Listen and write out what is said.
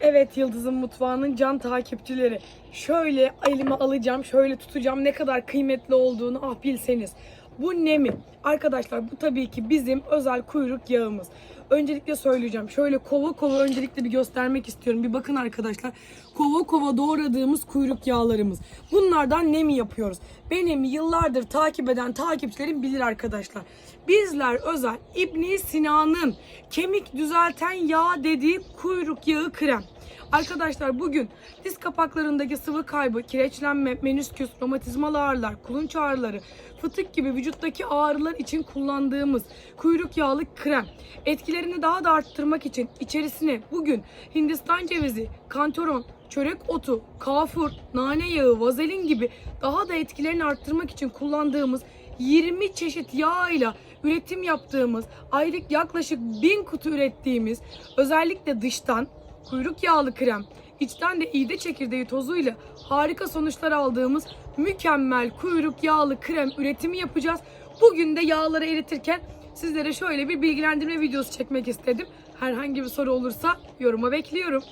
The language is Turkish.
Evet Yıldız'ın mutfağının can takipçileri. Şöyle elime alacağım, şöyle tutacağım ne kadar kıymetli olduğunu ah bilseniz. Bu nemi. Arkadaşlar bu tabii ki bizim özel kuyruk yağımız. Öncelikle söyleyeceğim. Şöyle kova kova öncelikle bir göstermek istiyorum. Bir bakın arkadaşlar. Kova kova doğradığımız kuyruk yağlarımız. Bunlardan nemi yapıyoruz. Benim yıllardır takip eden takipçilerim bilir arkadaşlar. Bizler özel İbn Sina'nın kemik düzelten yağ dediği kuyruk yağı krem. Arkadaşlar bugün diz kapaklarındaki sıvı kaybı, kireçlenme, menüsküs, romatizmalı ağrılar, kulunç ağrıları, fıtık gibi vücuttaki ağrılar için kullandığımız kuyruk yağlı krem. Etkilerini daha da arttırmak için içerisine bugün Hindistan cevizi, kantaron, çörek otu, kafur, nane yağı, vazelin gibi daha da etkilerini arttırmak için kullandığımız 20 çeşit yağ ile üretim yaptığımız, aylık yaklaşık 1000 kutu ürettiğimiz, özellikle dıştan kuyruk yağlı krem, içten de iğde çekirdeği tozuyla harika sonuçlar aldığımız mükemmel kuyruk yağlı krem üretimi yapacağız. Bugün de yağları eritirken sizlere şöyle bir bilgilendirme videosu çekmek istedim. Herhangi bir soru olursa yoruma bekliyorum.